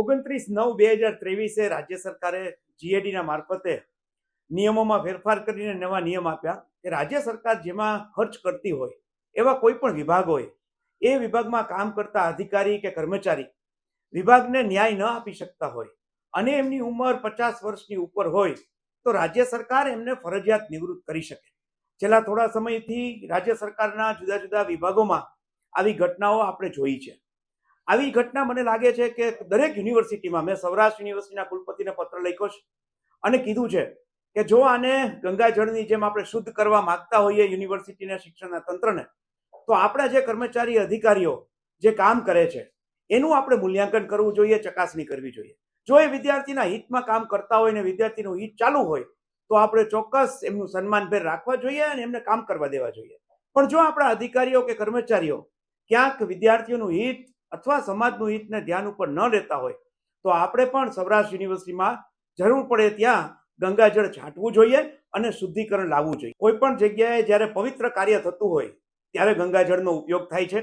ઓગણત્રીસ નવ બે હજાર ત્રેવીસે રાજ્ય સરકારે જીએડીના મારફતે નિયમોમાં ફેરફાર કરીને નવા નિયમ આપ્યા કે રાજ્ય સરકાર જેમાં ખર્ચ કરતી હોય, એવા કોઈ પણ વિભાગ હોય, એ વિભાગમાં કામ કરતા અધિકારી કે કર્મચારી વિભાગને ન્યાય ન આપી શકતા હોય અને એમની ઉંમર પચાસ વર્ષની ઉપર હોય, તો રાજ્ય સરકાર એમને ફરજિયાત નિવૃત્ત કરી શકે. છેલ્લા થોડા સમયથી રાજ્ય સરકારના જુદા જુદા વિભાગોમાં આવી ઘટનાઓ આપણે જોઈ છે. આવી ઘટના મને લાગે છે કે દરેક યુનિવર્સિટીમાં, મેં સૌરાષ્ટ્ર યુનિવર્સિટીના કુલપતિને પત્ર લખ્યો છે અને કીધું છે કે જો આને ગંગાજળની જેમ આપણે શુદ્ધ કરવા માંગતા હોઈએ યુનિવર્સિટીના શિક્ષણના તંત્રને, તો આપણા જે કર્મચારી અધિકારીઓ જે કામ કરે છે, એનું આપણે મૂલ્યાંકન કરવું જોઈએ, ચકાસણી કરવી જોઈએ. જો એ વિદ્યાર્થીના હિતમાં કામ કરતા હોય ને વિદ્યાર્થીનું હિત ચાલુ હોય, તો આપણે ચોક્કસ એમનું સન્માનભેર રાખવા જોઈએ અને એમને કામ કરવા દેવા જોઈએ. પણ જો આપણા અધિકારીઓ કે કર્મચારીઓ ક્યાંક વિદ્યાર્થીઓનું હિત અથવા સમાજનું હિતને ધ્યાન ઉપર ન લેતા હોય, તો આપણે પણ સૌરાષ્ટ્ર યુનિવર્સિટીમાં જરૂર પડે ત્યાં ગંગાજળ છાંટવું જોઈએ અને શુદ્ધિકરણ લાવવું જોઈએ. કોઈ પણ જગ્યાએ જ્યારે પવિત્ર કાર્ય થતું હોય, ત્યારે ગંગાજળનો ઉપયોગ થાય છે.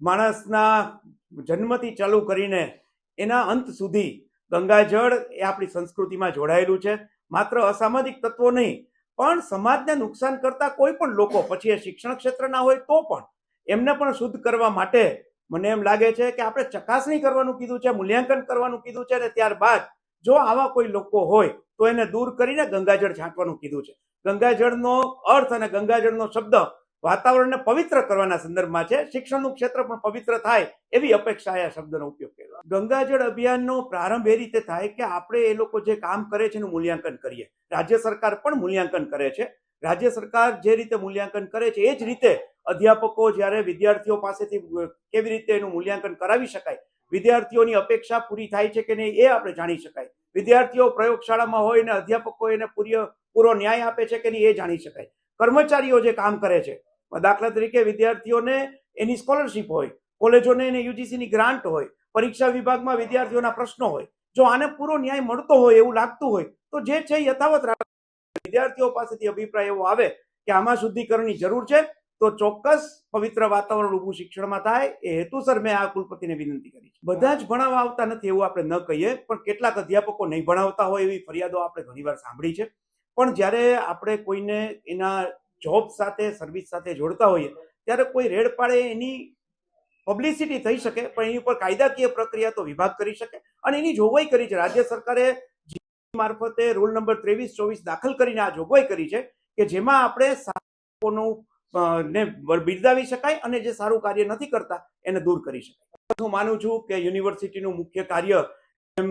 માણસના જન્મથી ચાલુ કરીને એના અંત સુધી ગંગાજળ એ આપણી સંસ્કૃતિમાં જોડાયેલું છે. માત્ર અસામાજિક તત્વો નહીં, પણ સમાજને નુકસાન કરતા કોઈ પણ લોકો, પછી એ શિક્ષણ ક્ષેત્રના હોય તો પણ એમને પણ શુદ્ધ કરવા માટે મને એમ લાગે છે કે આપણે ચકાસણી કરવાનું કીધું છે, મૂલ્યાંકન કરવાનું કીધું છે અને ત્યારબાદ જો આવા કોઈ લોકો હોય તો એને દૂર કરીને ગંગાજળ છાંટવાનું કીધું છે. ગંગાજળનો અર્થ અને ગંગાજળનો શબ્દ વાતાવરણને પવિત્ર કરવાના સંદર્ભમાં છે. શિક્ષણનું ક્ષેત્ર પણ પવિત્ર થાય એવી અપેક્ષા આ શબ્દનો ઉપયોગ કર્યો. ગંગાજળ અભિયાનનો પ્રારંભ એ રીતે થાય કે આપણે એ લોકો જે કામ કરે છે એનું મૂલ્યાંકન કરીએ. રાજ્ય સરકાર પણ મૂલ્યાંકન કરે છે. રાજ્ય સરકાર જે રીતે મૂલ્યાંકન કરે છે એ જ રીતે અધ્યાપકો જ્યારે વિદ્યાર્થીઓ પાસેથી કેવી રીતે એનું મૂલ્યાંકન કરાવી શકાય? વિદ્યાર્થીઓની અપેક્ષા પૂરી થાય છે કે નહીં એ આપણે જાણી શકાય. વિદ્યાર્થીઓ પ્રયોગશાળામાં હોય અને અધ્યાપકો એને પૂરી પૂરો ન્યાય આપે છે કે નહીં એ જાણી શકાય. કર્મચારીઓ જે કામ કરે છે, દાખલા તરીકે વિદ્યાર્થીઓને એની સ્કોલરશિપ હોય, કોલેજોને એને યુજીસીની ગ્રાન્ટ હોય, પરીક્ષા વિભાગમાં વિદ્યાર્થીઓના પ્રશ્નો હોય, જો આને પૂરો ન્યાય મળતો હોય એવું લાગતું હોય, તો જે છે યથાવત વિદ્યાર્થીઓ પાસેથી અભિપ્રાય એવો આવે કે આમાં શુદ્ધિકરણની જરૂર છે તો ચોક્કસ પવિત્ર વાતાવરણ ઊભું શિક્ષણમાં થાય, એ હેતુસર મેં આ કુલપતિને વિનંતી કરી છે. બધા જ ભણાવવા આવતા નથી એવું આપણે ન કહીએ, પણ કેટલાક અધ્યાપકો નહીં ભણાવતા હોય એવી ફરિયાદો આપણે ઘણીવાર સાંભળી છે. પણ જ્યારે આપણે કોઈને એના જોબ સાથે, સર્વિસ સાથે જોડતા હોઈએ, ત્યારે કોઈ રેડ પાડે એની પબ્લિસિટી થઈ શકે, પણ એની ઉપર કાયદાકીય પ્રક્રિયા તો વિભાગ કરી શકે અને એની જોગવાઈ કરી છે. રાજ્ય સરકારે મારફતે રૂલ નંબર ત્રેવીસ ચોવીસ દાખલ કરીને આ જોગવાઈ કરી છે કે જેમાં આપણે સારું ને બિરદાવી શકાય અને જે સારું કાર્ય નથી કરતા એને દૂર કરી શકાય. હું માનું છું કે યુનિવર્સિટીનું મુખ્ય કાર્ય એમ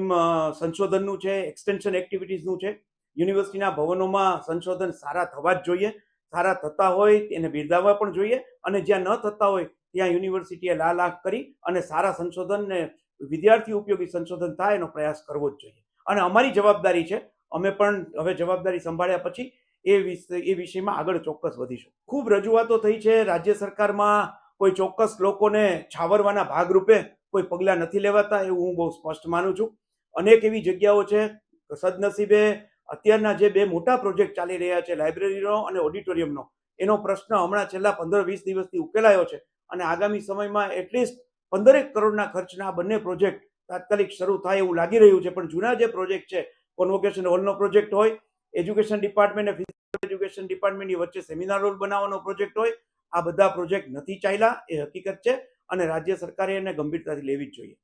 સંશોધનનું છે એક્સટેન્શન એક્ટિવિટીઝનું છે. યુનિવર્સિટીના ભવનોમાં સંશોધન સારા થવા જ જોઈએ, સારા થતા હોય એને બિરદાવવા પણ જોઈએ અને જ્યાં ન થતા હોય ત્યાં યુનિવર્સિટીએ લાલ આંખ કરી અને સારા સંશોધનને વિદ્યાર્થી ઉપયોગી સંશોધન થાય એનો પ્રયાસ કરવો જ જોઈએ. અને અમારી જવાબદારી છે, અમે પણ હવે જવાબદારી સંભાળ્યા પછી એ વિષય, એ વિષયમાં આગળ ચોક્કસ વધીશું. ખૂબ રજૂઆતો થઈ છે. રાજ્ય સરકારમાં કોઈ ચોક્કસ લોકોને છાવરવાના ભાગરૂપે કોઈ પગલાં નથી લેવાતા એવું હું બહુ સ્પષ્ટ માનું છું. અનેક એવી જગ્યાઓ છે, સદનસીબે અત્યારના જે બે મોટા પ્રોજેક્ટ ચાલી રહ્યા છે, લાઇબ્રેરીનો અને ઓડિટોરિયમનો, એનો પ્રશ્ન હમણાં છેલ્લા પંદર વીસ દિવસથી ઉકેલાયો છે અને આગામી સમયમાં એટલીસ્ટ પંદરેક કરોડના ખર્ચના બંને પ્રોજેક્ટ તાત્કાલિક શરૂ થાય એવું લાગી રહ્યું છે. પણ જૂના જે પ્રોજેક્ટ છે કોન્વોકેશન હોલનો પ્રોજેક્ટ હોય એજ્યુકેશન ડિપાર્ટમેન્ટ અને ફિઝિકલ એજ્યુકેશન ડિપાર્ટમેન્ટની વચ્ચે સેમિનાર હોલ બનાવવાનો પ્રોજેક્ટ હોય, આ બધા પ્રોજેક્ટ નથી ચાલ્યા, એ હકીકત છે અને રાજ્ય સરકારે એને ગંભીરતાથી લેવી જ જોઈએ.